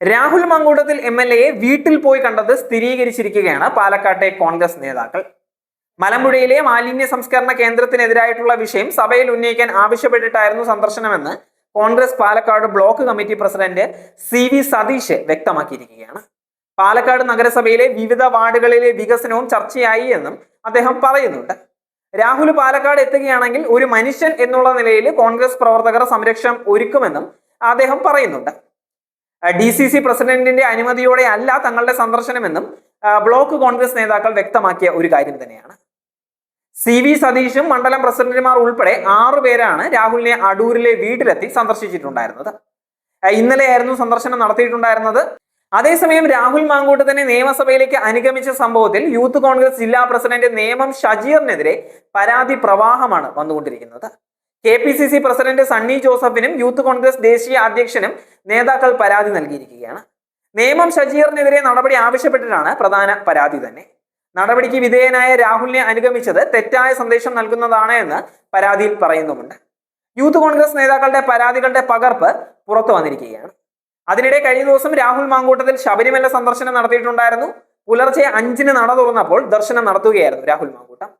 Rahul Mamkootathil M L എയെ വീട്ടിൽ പോയി കണ്ടത് സ്ഥിരീകരിച്ചിരിക്കുകയാണ് പാലക്കാട്ടെ കോൺഗ്രസ് നേതാക്കൾ. മലമ്പുഴയിലെ മാലിന്യ സംസ്കരണ കേന്ദ്രത്തിനെതിരായിട്ടുള്ള വിഷയം സഭയിൽ ഉന്നയിക്കാൻ ആവശ്യപ്പെട്ടിട്ടായിരുന്നു സന്ദർശനമെന്ന് Congress Palakkad block committee president C V Satheesh വ്യക്തമാക്കിയിരിക്കുകയാണ്. Palakkad നഗരസഭയിലെ വിവിധ വാർഡുകളിലെ വികസനവും ചർച്ചയായി എന്നും അദ്ദേഹം പറയുന്നുണ്ട്. രാഹുൽ പാലക്കാട് എത്തുകയാണെങ്കിൽ ഒരു മനുഷ്യൻ എന്നുള്ള നിലയിൽ കോൺഗ്രസ് പ്രവർത്തകർ സംരക്ഷണം ഒരുക്കുമെന്നും അദ്ദേഹം പറയുന്നുണ്ട്. ഡി സി സി പ്രസിഡന്റിന്റെ അനുമതിയോടെ അല്ല തങ്ങളുടെ സന്ദർശനമെന്നും ബ്ലോക്ക് കോൺഗ്രസ് നേതാക്കൾ വ്യക്തമാക്കിയ ഒരു കാര്യം തന്നെയാണ്. സി വി സതീഷും മണ്ഡലം പ്രസിഡന്റുമാർ ഉൾപ്പെടെ ആറു പേരാണ് രാഹുലിനെ അടൂരിലെ വീട്ടിലെത്തി സന്ദർശിച്ചിട്ടുണ്ടായിരുന്നത്. ഇന്നലെയായിരുന്നു സന്ദർശനം നടത്തിയിട്ടുണ്ടായിരുന്നത്. അതേസമയം രാഹുൽ മാങ്കൂട്ടത്തിനെ നിയമസഭയിലേക്ക് അനുഗമിച്ച സംഭവത്തിൽ യൂത്ത് കോൺഗ്രസ് ജില്ലാ പ്രസിഡന്റ് നേമം ഷജീറിനെതിരെ പരാതി പ്രവാഹമാണ് വന്നുകൊണ്ടിരിക്കുന്നത്. K P C C president Sunny ജോസഫിനും youth Congress ദേശീയ അധ്യക്ഷനും നേതാക്കൾ പരാതി നൽകിയിരിക്കുകയാണ്. നിയമം ഷജീറിനെതിരെ നടപടി ആവശ്യപ്പെട്ടിട്ടാണ് പ്രധാന പരാതി തന്നെ. നടപടിക്ക് വിധേയനായ രാഹുലിനെ അനുഗമിച്ചത് തെറ്റായ സന്ദേശം നൽകുന്നതാണ് എന്ന് പരാതിയിൽ പറയുന്നുമുണ്ട്. യൂത്ത് കോൺഗ്രസ് നേതാക്കളുടെ പരാതികളുടെ പകർപ്പ് പുറത്തു വന്നിരിക്കുകയാണ്. അതിനിടെ കഴിഞ്ഞ ദിവസം രാഹുൽ മാങ്കൂട്ടത്തിൽ ശബരിമല സന്ദർശനം നടത്തിയിട്ടുണ്ടായിരുന്നു. പുലർച്ചെ അഞ്ചിന് നട തുറന്നപ്പോൾ ദർശനം നടത്തുകയായിരുന്നു രാഹുൽ മാങ്കൂട്ടം.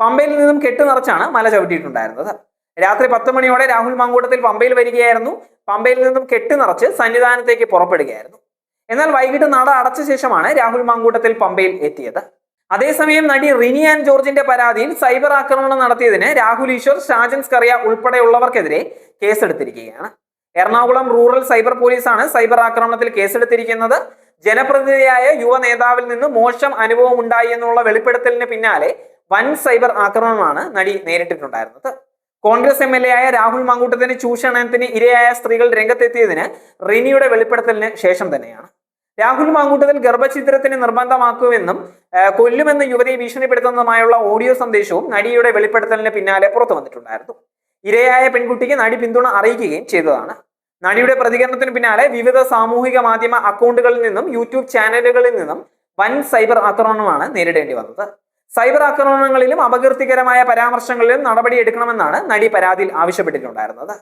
പമ്പയിൽ നിന്നും കെട്ട് നിറച്ചാണ് മല ചവിട്ടിയിട്ടുണ്ടായിരുന്നത്. രാത്രി പത്ത് മണിയോടെ രാഹുൽ മാങ്കൂട്ടത്തിൽ പമ്പയിൽ വരികയായിരുന്നു. പമ്പയിൽ നിന്നും കെട്ട് നിറച്ച് സന്നിധാനത്തേക്ക് പുറപ്പെടുകയായിരുന്നു. എന്നാൽ വൈകിട്ട് നട അടച്ച ശേഷമാണ് രാഹുൽ മാങ്കൂട്ടത്തിൽ പമ്പയിൽ എത്തിയത്. അതേസമയം നടി റിനി ആൻഡ് ജോർജിന്റെ പരാതിയിൽ സൈബർ ആക്രമണം നടത്തിയതിന് രാഹുൽ ഈശ്വർ ഷാജൻ സ്കറിയ ഉൾപ്പെടെയുള്ളവർക്കെതിരെ കേസെടുത്തിരിക്കുകയാണ്. എറണാകുളം റൂറൽ സൈബർ പോലീസാണ് സൈബർ ആക്രമണത്തിൽ കേസെടുത്തിരിക്കുന്നത്. ജനപ്രതിനിധിയായ യുവ നേതാവിൽ നിന്ന് മോശം അനുഭവം ഉണ്ടായി എന്നുള്ള വെളിപ്പെടുത്തലിന് പിന്നാലെ വൻ സൈബർ ആക്രമണമാണ് നടി നേരിട്ടിട്ടുണ്ടായിരുന്നത്. കോൺഗ്രസ് എം എൽ എ ആയ രാഹുൽ മാങ്കൂട്ടത്തിന് ചൂഷണത്തിന് ഇരയായ സ്ത്രീകൾ രംഗത്തെത്തിയതിന് റിനിയുടെ വെളിപ്പെടുത്തലിന് ശേഷം തന്നെയാണ്. രാഹുൽ മാങ്കൂട്ടത്തിൽ ഗർഭചിത്രത്തിന് നിർബന്ധമാക്കുമെന്നും കൊല്ലുമെന്ന് യുവതിയെ ഭീഷണിപ്പെടുത്തുന്നതുമായുള്ള ഓഡിയോ സന്ദേശവും നടിയുടെ വെളിപ്പെടുത്തലിന് പിന്നാലെ പുറത്തു വന്നിട്ടുണ്ടായിരുന്നു. ഇരയായ പെൺകുട്ടിക്ക് നടി പിന്തുണ അറിയിക്കുകയും ചെയ്തതാണ്. നടിയുടെ പ്രതികരണത്തിന് പിന്നാലെ വിവിധ സാമൂഹിക മാധ്യമ അക്കൗണ്ടുകളിൽ നിന്നും യൂട്യൂബ് ചാനലുകളിൽ നിന്നും വൻ സൈബർ ആക്രമണമാണ് നേരിടേണ്ടി വന്നത്. സൈബർ ആക്രമണങ്ങളിലും അപകീർത്തികരമായ പരാമർശങ്ങളിലും നടപടിയെടുക്കണമെന്നാണ് നടി പരാതിയിൽ ആവശ്യപ്പെട്ടിട്ടുണ്ടായിരുന്നത്.